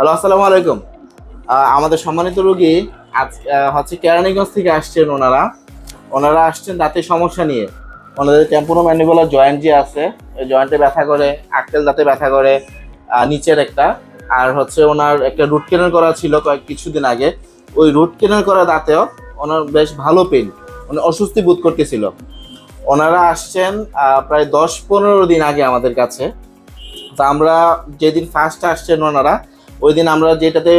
Hello, আসসালামু আলাইকুম। আমাদের সম্মানিত রোগী আজ হচ্ছে কেরানীগঞ্জ থেকে আসছেন ওনারা। ওনারা আসছেন দাঁতের সমস্যা নিয়ে। ওনাদের টেম্পোনো ম্যান্ডিবুলার জয়েন্ট যে আছে ওই জয়েন্টে ব্যথা করে, আক্কেল দাঁতে ব্যথা করে নিচের একটা। আর হচ্ছে ওনার একটা রুট কেনার করা ছিল কয়েক কিছুদিন আগে। ওই রুট কেনার করা দাঁতেও ওনার বেশ ভালো পেন উনি অস্বস্তি বোধ করতেছিল। ওনারা আসছেন প্রায় দশ পনেরো দিন আগে আমাদের কাছে। তা আমরা যেদিন ফার্স্ট আসছেন ওনারা ওই দিন আমরা যেটাতে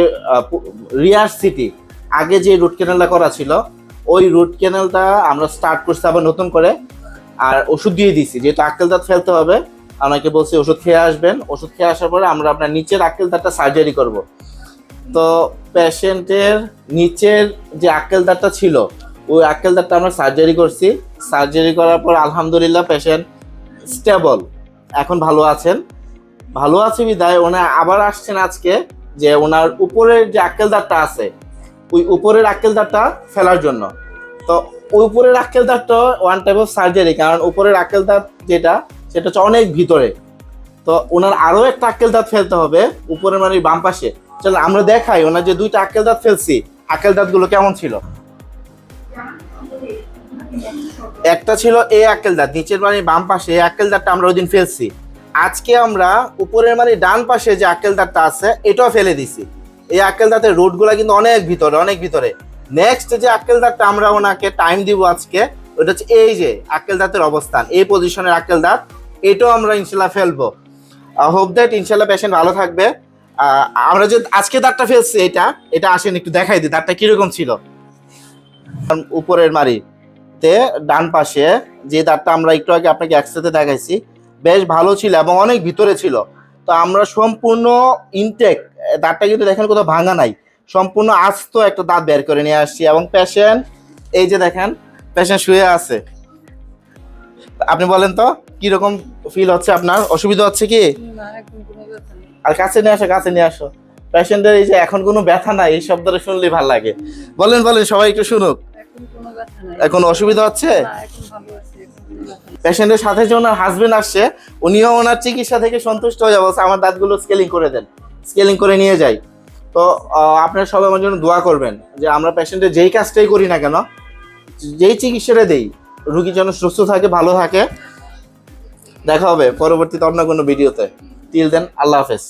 রিয়ার সিটি, আগে যে রুট ক্যানেলটা করা ছিল, ওই রুট ক্যানেলটা আমরা স্টার্ট করছি আবার নতুন করে, আর ওষুধ দিয়ে দিছি যেহেতু আক্কেল দাঁত ফেলতে হবে, আমাকে বলছি ওষুধ খেয়ে আসবেন। ওষুধ খেয়ে আসার পরে আমরা আপনার নিচের আক্কেল দাঁতটা সার্জারি করব। তো পেশেন্টের নিচের যে আক্কেল দাঁতটা ছিল, ওই আক্কেল দাঁতটা আমরা সার্জারি করছি। সার্জারি করার পর আলহামদুলিল্লাহ পেশেন্ট স্টেবল এখন ভালো আছেন। ভালো আছে বিদায় ওনা আবার আসছেন আজকে যে ওনার উপরের যে আক্কেল দাঁতটা আছে, ওই উপরের আক্কেল দাঁতটা ফেলার জন্য। তো ওই উপরের আক্কেল দাঁতটা ওয়ান টাইপ অফ সার্জারি কারণ উপরের আক্কেল দাঁত যেটা, সেটা হচ্ছে অনেক ভিতরে। তো ওনার আরও একটা আক্কেল দাঁত ফেলতে হবে, উপরের মানে বাম পাশে। চলো, আমরা দেখাই ওনার যে দুইটা আক্কেল দাঁত ফেলছি আক্কেল দাঁতগুলো কেমন ছিল? একটা ছিল এ আক্কেল দাঁত নিচের মানে বাম পাশে এই আক্কেল দাঁতটা আমরা ওই দিন ফেলছি। আজকে আমরা উপরের মানে ডান পাশে যে আক্কেল দাঁতটা আছে, এটাও ফেলে দিছি। এই আক্কেল দাঁতের রুটগুলা কিন্তু অনেক ভিতরে অনেক ভিতরে। নেক্সট যে আক্কেল দাঁতটা আমরা ওনাকে টাইম দিব আজকে, ওটা হচ্ছে এই যে আক্কেল দাঁতের অবস্থান, এই পজিশনের আক্কেল দাঁত, এটাও আমরা ইনশাল্লাহ ফেলব। হোপ দ্যাট ইনশাল্লাহ পেশেন্ট ভালো থাকবে। আমরা যে আজকে দাঁতটা ফেলছি এটা এটা আসেন একটু দেখাই দিই, দাঁতটা কীরকম ছিল। উপরের মারিতে ডান পাশে যে দাঁতটা আমরা একটু আগে আপনাকে একসাথে দেখাইছি বেশ ভালো ছিল এবং অনেক ভিতরে ছিল। তো আমরা সম্পূর্ণ ইনটেক দাঁতটা কিন্তু দেখেন কোথাও ভাঙা নাই সম্পূর্ণ আস্ত একটা দাঁত বের করে নিয়ে আসছি এবং পেশেন্ট এই যে দেখেন পেশেন্ট শুয়ে আছে। আপনি বলেন তো কীরকম ফিল হচ্ছে আপনার? অসুবিধা হচ্ছে কি? আর কাছে নিয়ে আসো কাছে নিয়ে আসো। পেশেন্টের এই যে এখন কোনো ব্যথা নাই এই শব্দটা শুনলেই ভালো লাগে। বলেন বলেন সবাই একটু শুনুক। এখন অসুবিধা হচ্ছে? পেশেন্টের সাথে যে ওনার হাজবেন্ড আসছে, উনিও ওনার চিকিৎসা থেকে সন্তুষ্ট হয়ে যাব। আমার দাঁতগুলো স্কেলিং করে দেন। স্কেলিং করে নিয়ে যাই। তো আপনারা সবাই আমার জন্য দোয়া করবেন যে আমরা পেশেন্টের যেই কাজটাই করি না কেন, যেই চিকিৎসাটা দেই, রুগী যেন সুস্থ থাকে, ভালো থাকে। দেখা হবে পরবর্তীতে অন্য কোনো ভিডিওতে। টিল দেন আল্লাহ হাফেজ।